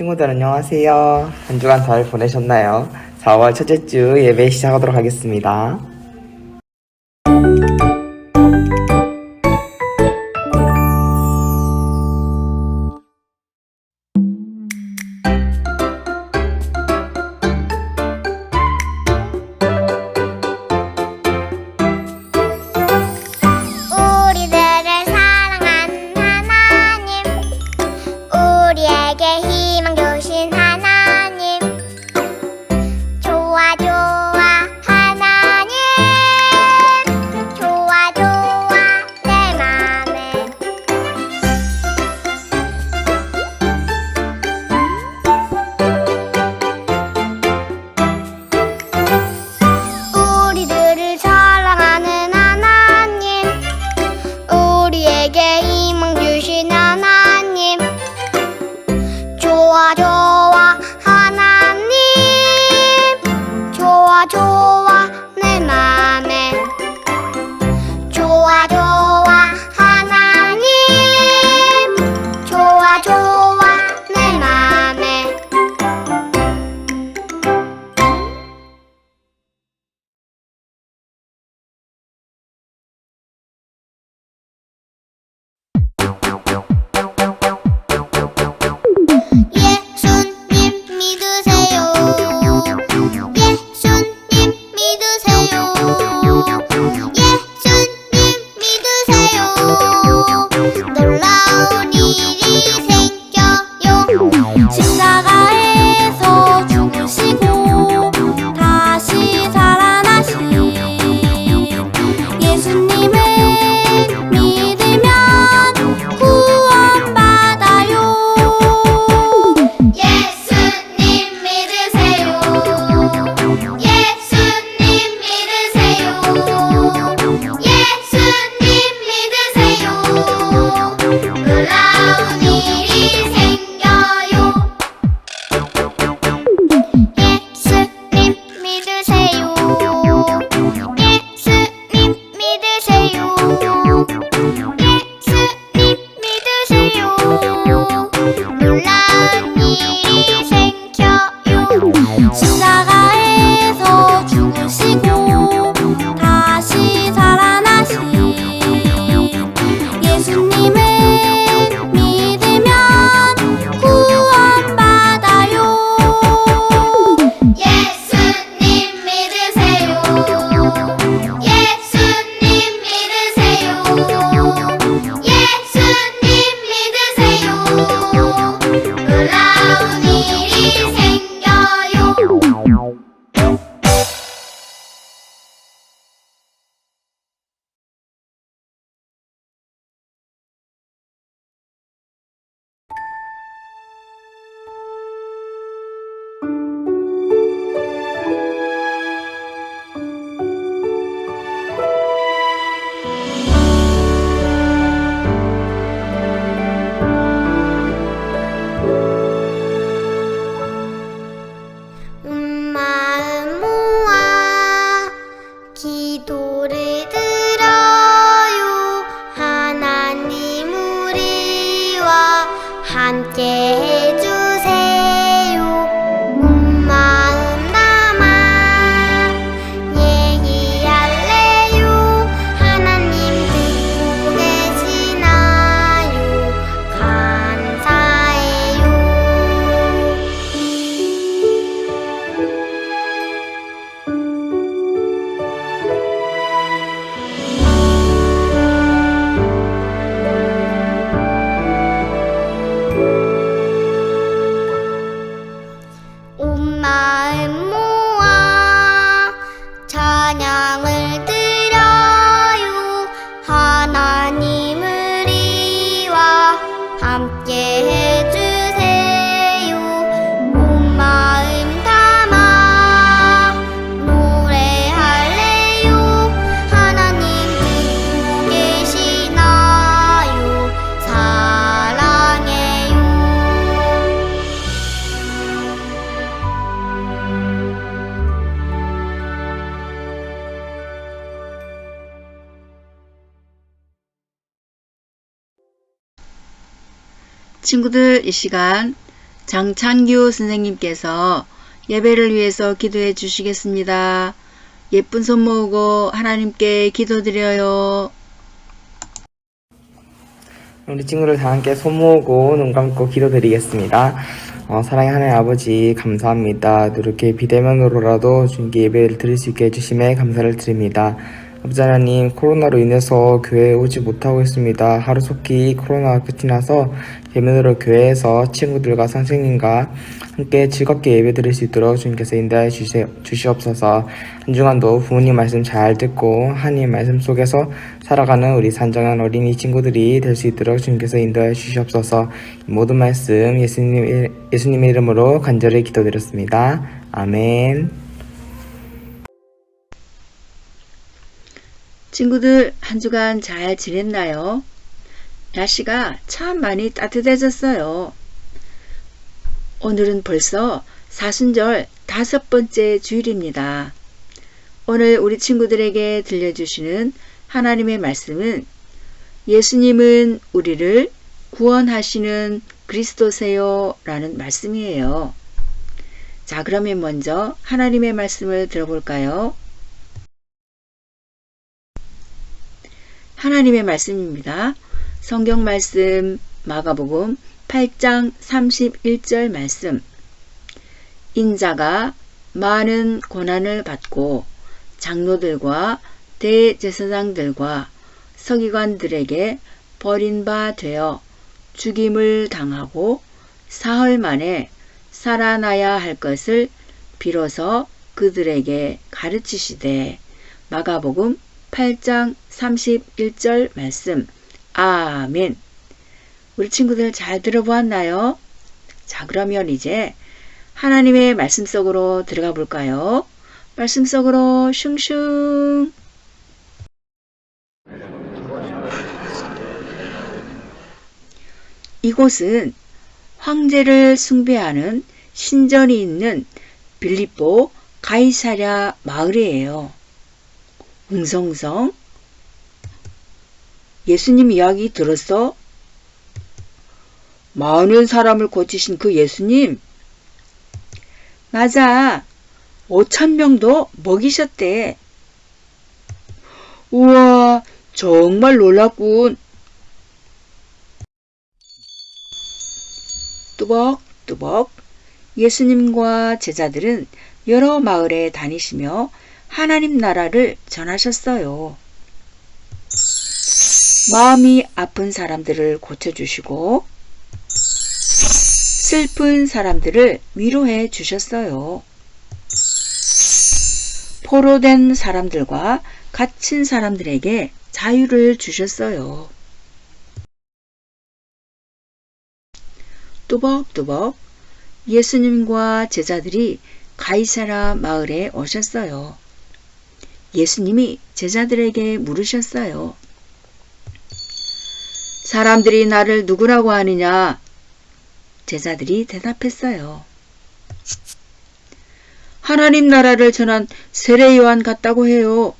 친구들 안녕하세요. 한 주간 잘 보내셨나요? 4월 첫째 주 예배 시작하도록 하겠습니다. 啊！住。 친구들 이 시간 장찬규 선생님께서 예배를 위해서 기도해 주시겠습니다. 예쁜 손 모으고 하나님께 기도드려요. 우리 친구들 다 함께 손 모으고 눈 감고 기도드리겠습니다. 어, 사랑의 하나님 아버지 감사합니다. 이렇게 비대면으로라도 주님께 예배를 드릴 수 있게 해주심에 감사를 드립니다. 하나님 코로나로 인해서 교회에 오지 못하고 있습니다. 하루속히 코로나가 끝이 나서 대면으로 교회에서 친구들과 선생님과 함께 즐겁게 예배 드릴 수 있도록 주님께서 인도해 주시, 주시옵소서 한 주간도 부모님 말씀 잘 듣고 하나님 말씀 속에서 살아가는 우리 산정한 어린이 친구들이 될 수 있도록 주님께서 인도해 주시옵소서 이 모든 말씀 예수님, 예수님의 이름으로 간절히 기도드렸습니다. 아멘 친구들 한 주간 잘 지냈나요? 날씨가 참 많이 따뜻해졌어요. 오늘은 벌써 사순절 다섯 번째 주일입니다. 오늘 우리 친구들에게 들려주시는 하나님의 말씀은 예수님은 우리를 구원하시는 그리스도세요 라는 말씀이에요. 자, 그러면 먼저 하나님의 말씀을 들어볼까요? 하나님의 말씀입니다. 성경 말씀 마가복음 8장 31절 말씀 인자가 많은 고난을 받고 장로들과 대제사장들과 서기관들에게 버린 바 되어 죽임을 당하고 사흘 만에 살아나야 할 것을 비로소 그들에게 가르치시되 마가복음 8장 31절 말씀 아멘 우리 친구들 잘 들어보았나요? 자 그러면 이제 하나님의 말씀 속으로 들어가 볼까요? 말씀 속으로 슝슝 이곳은 황제를 숭배하는 신전이 있는 빌립보 가이사랴 마을이에요. 웅성웅성 예수님 이야기 들었어? 많은 사람을 고치신 그 예수님? 맞아. 5천 명도 먹이셨대. 우와, 정말 놀랍군. 뚜벅뚜벅 예수님과 제자들은 여러 마을에 다니시며 하나님 나라를 전하셨어요. 마음이 아픈 사람들을 고쳐주시고 슬픈 사람들을 위로해 주셨어요. 포로된 사람들과 갇힌 사람들에게 자유를 주셨어요. 뚜벅뚜벅 예수님과 제자들이 가이사라 마을에 오셨어요. 예수님이 제자들에게 물으셨어요. 사람들이 나를 누구라고 하느냐? 제자들이 대답했어요. 하나님 나라를 전한 세례 요한 같다고 해요.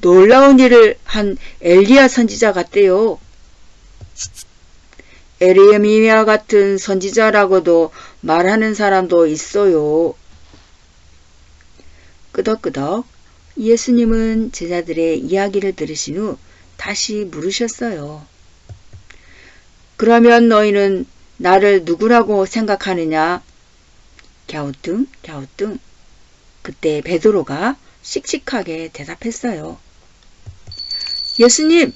놀라운 일을 한 엘리야 선지자 같대요. 에리미야 같은 선지자라고도 말하는 사람도 있어요. 끄덕끄덕 예수님은 제자들의 이야기를 들으신 후 다시 물으셨어요. 그러면 너희는 나를 누구라고 생각하느냐? 갸우뚱, 갸우뚱. 그때 베드로가 씩씩하게 대답했어요. 예수님,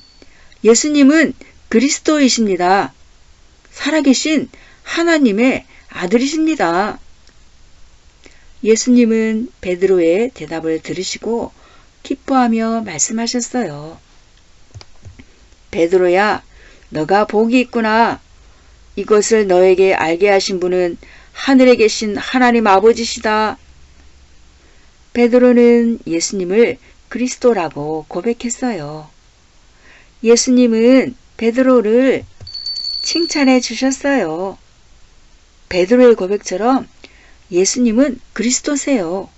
예수님은 그리스도이십니다. 살아계신 하나님의 아들이십니다. 예수님은 베드로의 대답을 들으시고 기뻐하며 말씀하셨어요. 베드로야, 너가 복이 있구나. 이것을 너에게 알게 하신 분은 하늘에 계신 하나님 아버지시다. 베드로는 예수님을 그리스도라고 고백했어요. 예수님은 베드로를 칭찬해 주셨어요. 베드로의 고백처럼 예수님은 그리스도세요.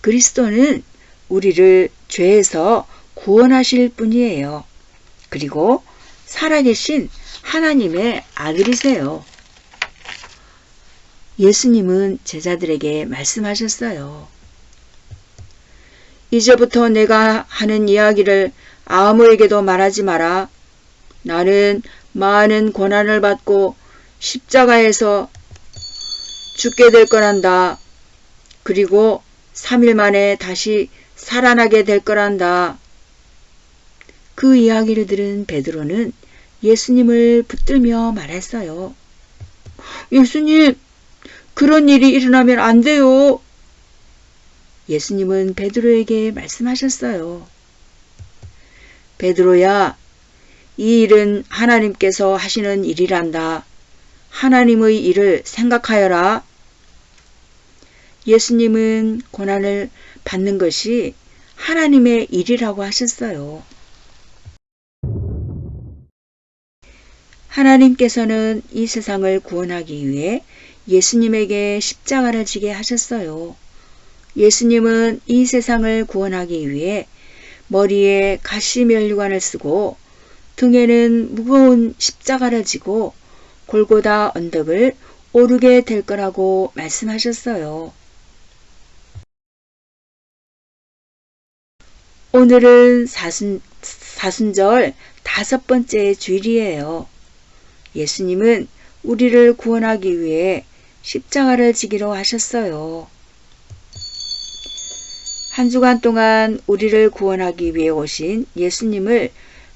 그리스도는 우리를 죄에서 구원하실 분이에요. 그리고 살아계신 하나님의 아들이세요. 예수님은 제자들에게 말씀하셨어요. 이제부터 내가 하는 이야기를 아무에게도 말하지 마라. 나는 많은 고난을 받고 십자가에서 죽게 될 거란다. 그리고 3일 만에 다시 살아나게 될 거란다. 그 이야기를 들은 베드로는 예수님을 붙들며 말했어요. 예수님, 그런 일이 일어나면 안 돼요. 예수님은 베드로에게 말씀하셨어요. 베드로야, 이 일은 하나님께서 하시는 일이란다. 하나님의 일을 생각하여라. 예수님은 고난을 받는 것이 하나님의 일이라고 하셨어요. 하나님께서는 이 세상을 구원하기 위해 예수님에게 십자가를 지게 하셨어요. 예수님은 이 세상을 구원하기 위해 머리에 가시면류관을 쓰고 등에는 무거운 십자가를 지고 골고다 언덕을 오르게 될 거라고 말씀하셨어요. 오늘은 사순, 사순절 다섯 번째 주일이에요. 예수님은 우리를 구원하기 위해 십자가를 지기로 하셨어요. 한 주간 동안 우리를 구원하기 위해 오신 예수님을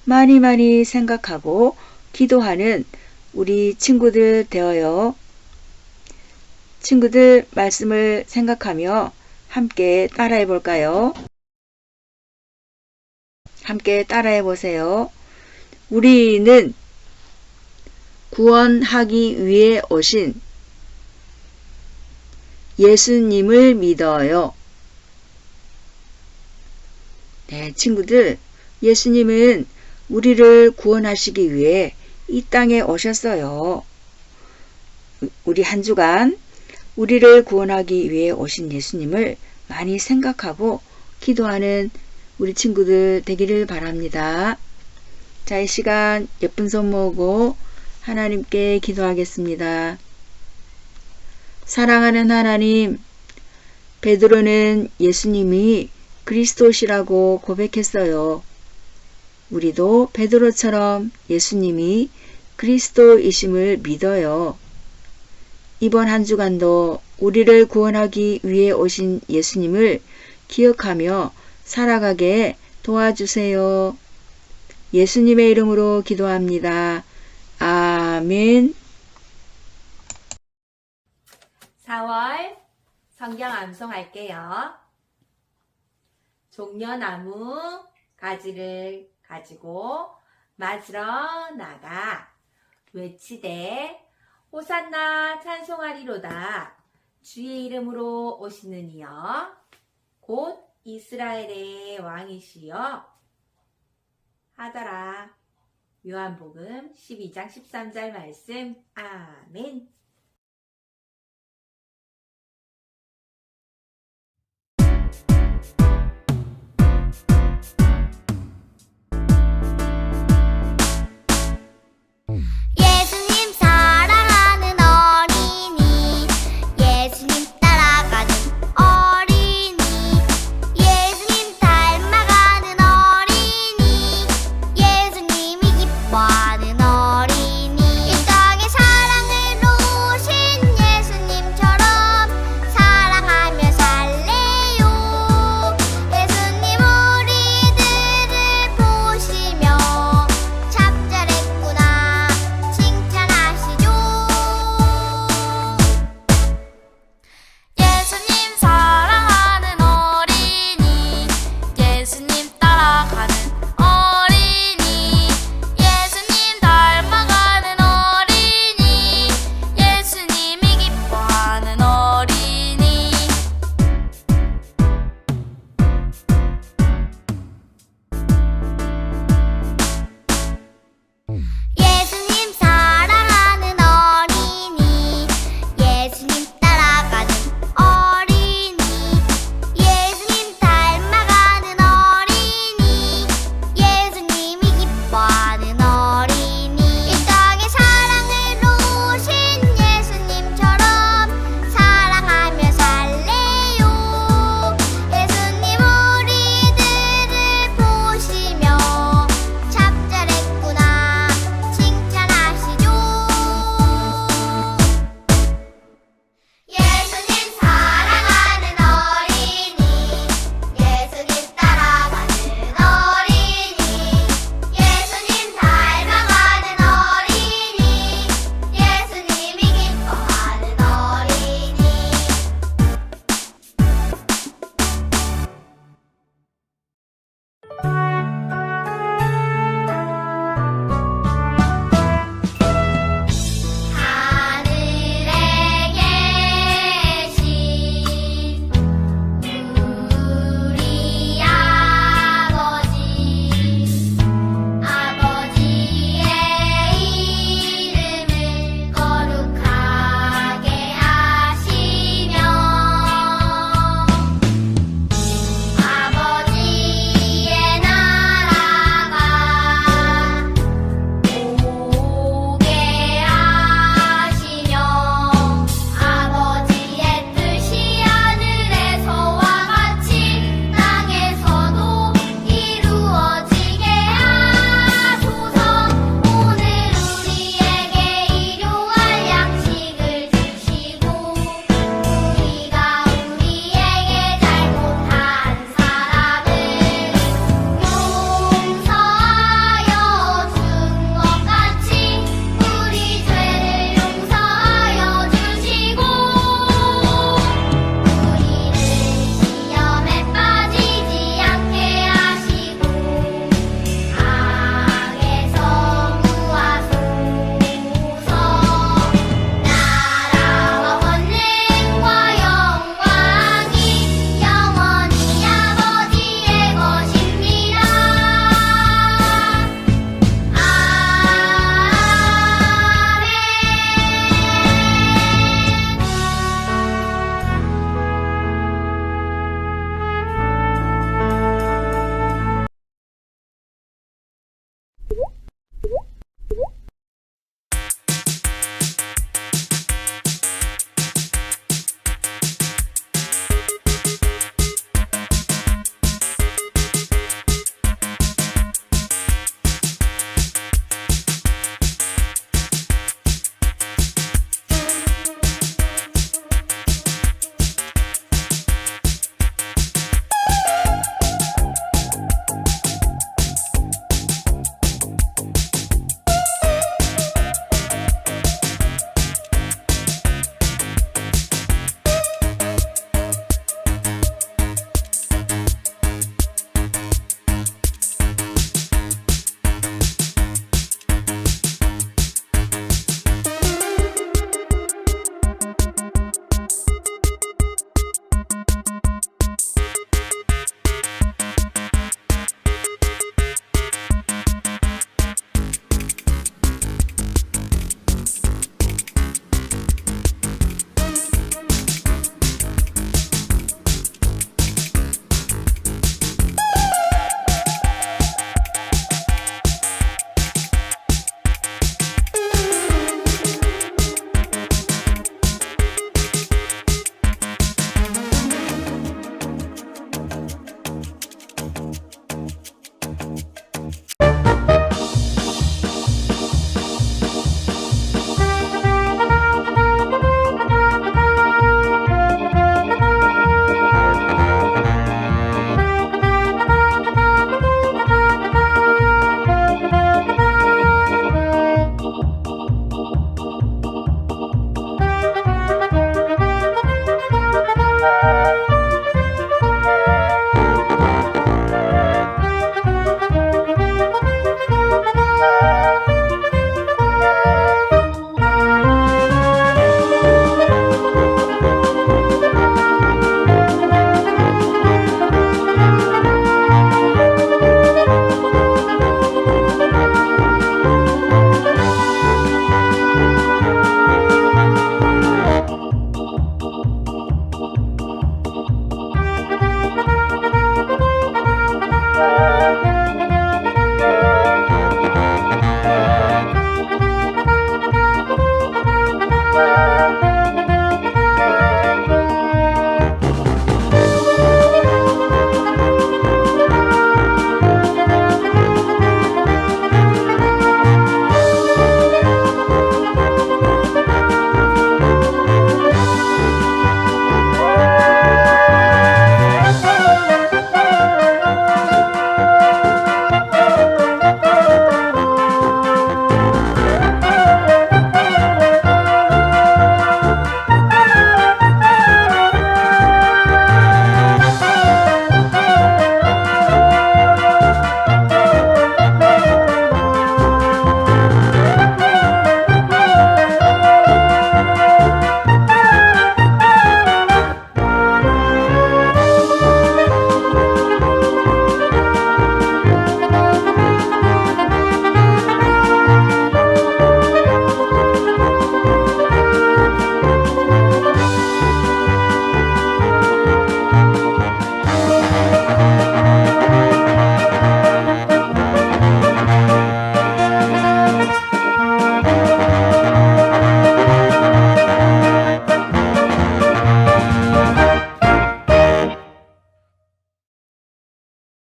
많이 많이 생각하고 기도하는 우리 친구들 되어요. 친구들 말씀을 생각하며 함께 따라해 볼까요? 함께 따라해 보세요. 우리는 구원하기 위해 오신 예수님을 믿어요. 네, 친구들, 예수님은 우리를 구원하시기 위해 이 땅에 오셨어요. 우리 한 주간 우리를 구원하기 위해 오신 예수님을 많이 생각하고 기도하는 우리 친구들 되기를 바랍니다. 자, 이 시간 예쁜 손 모으고 하나님께 기도하겠습니다. 사랑하는 하나님, 베드로는 예수님이 그리스도시라고 고백했어요. 우리도 베드로처럼 예수님이 그리스도이심을 믿어요. 이번 한 주간도 우리를 구원하기 위해 오신 예수님을 기억하며 살아가게 도와주세요. 예수님의 이름으로 기도합니다. 아멘. 4월 성경 암송할게요. 종려나무 가지를 가지고 맞으러 나가. 외치되 호산나 찬송하리로다. 주의 이름으로 오시는 이여 곧 이스라엘의 왕이시여. 하더라 요한복음 12장 13절 말씀. 아멘